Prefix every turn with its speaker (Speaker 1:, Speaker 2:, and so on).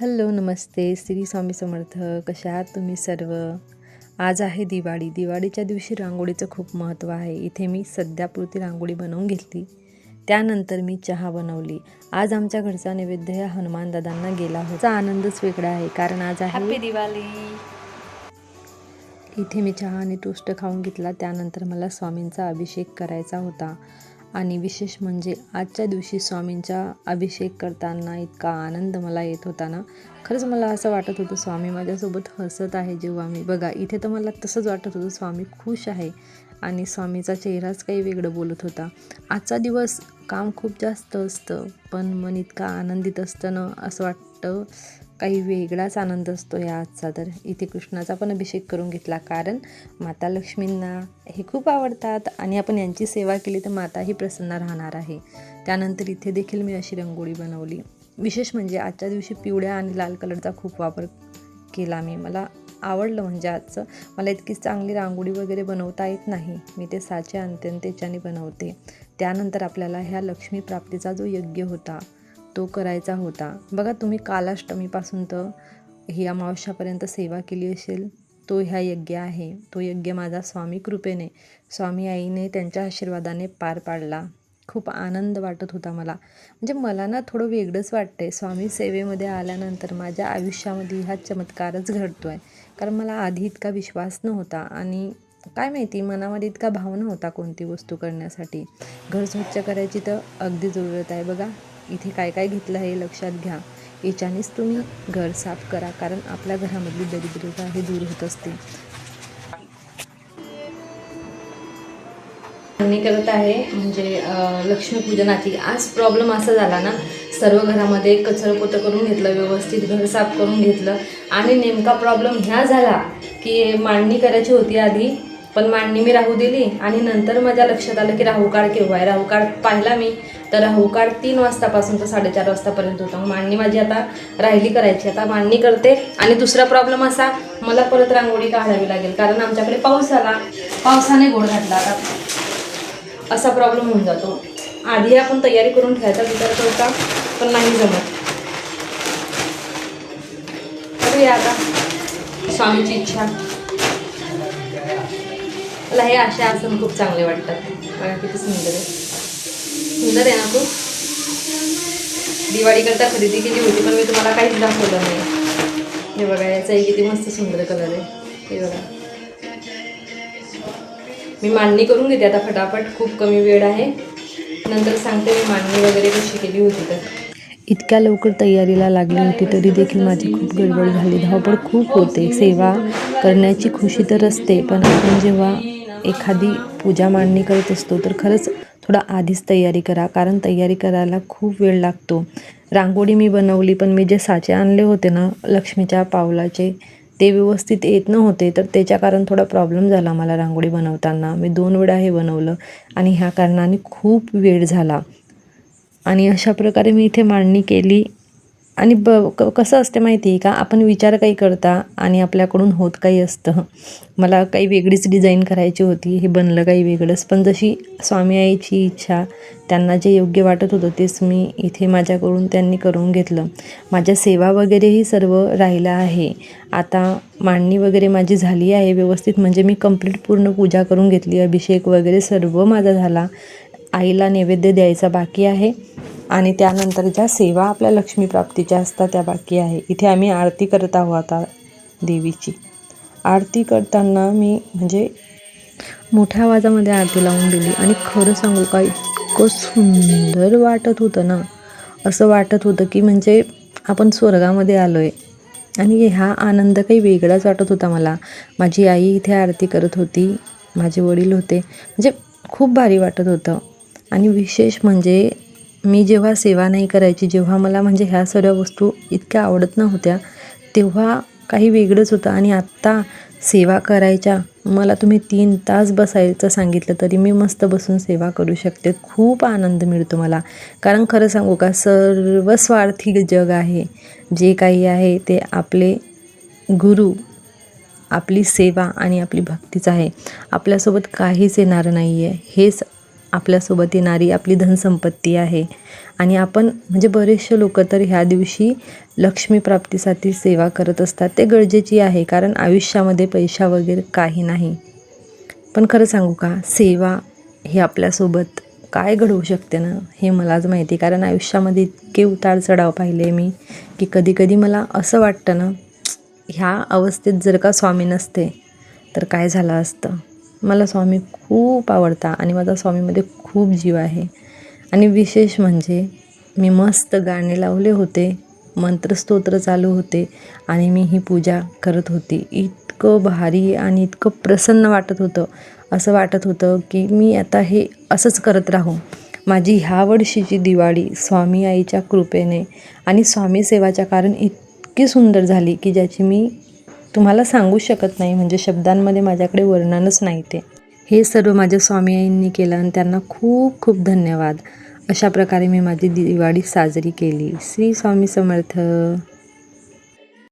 Speaker 1: Hello नमस्ते. श्री स्वामी समर्थ. कशा आहात तुम्ही सर्व? आज आहे दिवाळी. दिवाळीच्या दिवशी रांगोळीचं खूप महत्त्व आहे. इथे मी सध्यापुरती रांगोळी बनवून घेतली. त्यानंतर मी चहा बनवली. आज आमच्या घरचा नैवेद्य हनुमान दादांना गेला होता. आनंदच वेगळा आहे. कारण आज आहे
Speaker 2: दिवाळी
Speaker 1: इथे मी चहा आणि टोस्ट खाऊन घेतला. त्यानंतर मला स्वामींचा अभिषेक करायचा होता. आणि विशेष म्हणजे आजच्या दिवशी स्वामींचा अभिषेक करताना इतका आनंद मला येत होता ना. खरंच मला असं वाटत होतं स्वामी माझ्यासोबत हसत आहे जेव्हा मी बघा इथे तर मला तसंच वाटत होतं स्वामी खुश आहे आणि स्वामीचा चेहराच काही वेगळं बोलत होता. आजचा दिवस काम खूप जास्त असतं पण मन इतका आनंदित असतं ना असं वाटतं काही वेगळाच आनंद असतो या आजचा. तर इथे कृष्णाचा पण अभिषेक करून घेतला. कारण माता लक्ष्मींना हे खूप आवडतात आणि आपण यांची सेवा केली तर माताही प्रसन्न राहणार आहे. त्यानंतर इथे देखील मी अशी रंगोळी बनवली. विशेष म्हणजे आजच्या दिवशी पिवळ्या आणि लाल कलरचा खूप वापर केला मी. मला आवडलं म्हणजे आजचं. मला इतकी चांगली रांगोळी वगैरे बनवता येत नाही. मी ते साचे आणते आणि त्याच्याने बनवते. त्यानंतर आपल्याला ह्या लक्ष्मी प्राप्तीचा जो यज्ञ होता तो करायचा होता. बघा तुम्ही कालाष्टमीपासून तर ही अमावस्यापर्यंत सेवा केली असेल. तो ह्या यज्ञ आहे. तो यज्ञ माझा स्वामी कृपेने स्वामी आईने त्यांच्या आशीर्वादाने पार पाडला. खूप आनंद वाटत होता मला. म्हणजे मला ना थोडं वेगळंच वाटतं आहे स्वामी सेवेमध्ये आल्यानंतर माझ्या आयुष्यामध्ये हा चमत्कारच घडतो आहे कारण मला आधी इतका विश्वास नव्हता आणि काय माहिती मनामध्ये इतका भाव नव्हता कोणती वस्तू करण्यासाठी. घर स्वच्छ करायची तर अगदी जरूरत आहे बघा. इथे काय काय घेतलं हे लक्षात घ्या. याच्यानेच तुम्ही घर साफ करा कारण आपल्या घरामधली दरिद्रता हे दूर होत असते.
Speaker 2: मी करत आहे म्हणजे लक्ष्मीपूजनाची आज प्रॉब्लेम असा झाला ना सर्व घरामध्ये कचरपोतं करून घेतलं व्यवस्थित घर साफ करून घेतलं. आणि नेमका प्रॉब्लेम ह्या झाला की मांडणी करायची होती आधी. पण मांडणी मी राहू दिली आणि नंतर माझ्या लक्षात आलं की राहूकाळ केव्हा आहे? राहूकाळ पाहिला मी. तर राहूकाळ तीन वाजतापासून तर साडेचार वाजतापर्यंत होता. मग मांडणी माझी आता राहिली करायची. आता मांडणी करते. आणि दुसरा प्रॉब्लेम असा मला परत रांगोळी काढावी लागेल. कारण आमच्याकडे पाऊस आला. पावसाने गोड घातला आता. असा प्रॉब्लेम होऊन जातो. आधी आपण तयारी करून ठेवायचा विचार करता पण नाही जमत. करूया आता. स्वामीची इच्छा. मला हे असे आसन खूप चांगले वाटतात. बघा किती सुंदर आहे. सुंदर आहे ना खूप? दिवाळीकरता खरेदी केली होती पण मी तुम्हाला काहीच दाखवलं नाही. हे बघा याचाही किती मस्त सुंदर कलर आहे. हे बघा. मी मांडणी करून घेते आता फटाफट खूप कमी वेळ आहे. नंतर सांगते मी मांडणी वगैरे कशी केली होती तर.
Speaker 1: इतक्या लवकर तयारीला लागली होती तरी देखील माझी खूप गडबड झाली. धावपळ खूप होते. सेवा करण्याची खुशी तर असते पण आपण जेव्हा एखादी पूजा मांडणी करत असतो तर खरंच थोडा आधीच तयारी करा कारण तयारी करायला खूप वेळ लागतो. रांगोळी मी बनवली पण मी जे साचे आणले होते ना लक्ष्मीच्या पावलाचे ते व्यवस्थित येत नव्हते तर त्याच्या कारण थोडा प्रॉब्लेम झाला मला रांगोळी बनवताना. मी दोन वेळा हे बनवलं आणि ह्या कारणाने खूप वेळ झाला. आणि अशा प्रकारे मी इथे मांडणी केली. आणि ब क कसं असते माहिती आहे का? आपण विचार काही करता आणि आपल्याकडून होत काही असतं. मला काही वेगळीच डिझाईन करायची होती हे बनलं काही वेगळंच. पण जशी स्वामी आईची इच्छा त्यांना जे योग्य वाटत होतं तेच मी इथे माझ्याकडून त्यांनी करून घेतलं. माझ्या सेवा वगैरेही सर्व राहिलं आहे. आता मांडणी वगैरे माझी झाली आहे व्यवस्थित. म्हणजे मी कंप्लीट पूर्ण पूजा करून घेतली. अभिषेक वगैरे सर्व माझा झाला. आईला नैवेद्य द्यायचा बाकी आहे. आणि त्यानंतर ज्या सेवा आपल्या लक्ष्मी प्राप्तीच्या असतात त्या बाकी आहे. इथे आम्ही आरती करत आहोत आता देवीची. आरती करताना मी म्हणजे मोठ्या आवाजामध्ये आरती लावून दिली आणि खरं सांगू का इतकं सुंदर वाटत होतं ना. असं वाटत होतं की म्हणजे आपण स्वर्गामध्ये आलो आहे आणि हा आनंद काही वेगळाच वाटत होता मला. माझी आई इथे आरती करत होती माझे वडील होते. म्हणजे खूप भारी वाटत होतं. आणि विशेष म्हणजे मी जेव्हा सेवा नाही करायची जेव्हा मला म्हणजे ह्या सर्व वस्तू इतक्या आवडत नव्हत्या तेव्हा काही वेगळंच होतं. आणि आत्ता सेवा करायच्या मला तुम्ही तीन तास बसायचं सांगितलं तरी मी मस्त बसून सेवा करू शकते. खूप आनंद मिळतो मला. कारण खरं सांगू का सर्व स्वार्थी जग आहे. जे काही आहे ते आपले गुरु आपली सेवा आणि आपली भक्तीच आहे. आपल्यासोबत काहीच येणार नाही आहे हेच आपल्यासोबत येणारी आपली धनसंपत्ती आहे. आणि आपण म्हणजे बरेचसे लोक तर ह्या दिवशी लक्ष्मी प्राप्तीसाठी सेवा करत असतात. ते गरजेची आहे कारण आयुष्यामध्ये पैसा वगैरे काही नाही. पण खरं सांगू का सेवा ही आपल्यासोबत काय घडवू शकते ना हे मलाच माहिती कारण आयुष्यामध्ये इतके उतार चढाव पाहिले मी की कधीकधी मला असं वाटतं ना ह्या अवस्थेत जर का स्वामी नसते तर काय झालं असतं? मला स्वामी खूप आवडता आणि माझा स्वामीमध्ये खूप जीव आहे. आणि विशेष म्हणजे मी मस्त गाणे लावले होते मंत्रस्तोत्र चालू होते आणि मी ही पूजा करत होती. इतकं भारी आणि इतकं प्रसन्न वाटत होतं. असं वाटत होतं की मी आता हे असंच करत राहू. माझी ह्या वर्षीची दिवाळी स्वामी आईच्या कृपेने आणि स्वामी सेवाच्या कारण इतकी सुंदर झाली की ज्याची मी तुम्हाला सांगू शकत नाही म्हणजे शब्दांमध्ये माझ्याकडे वर्णनच नाही ते हे सर्व माझ्या स्वामींनी केलं आणि त्यांना खूप खूप धन्यवाद. अशा प्रकारे मी माझी दिवाळी साजरी केली. श्री स्वामी समर्थ.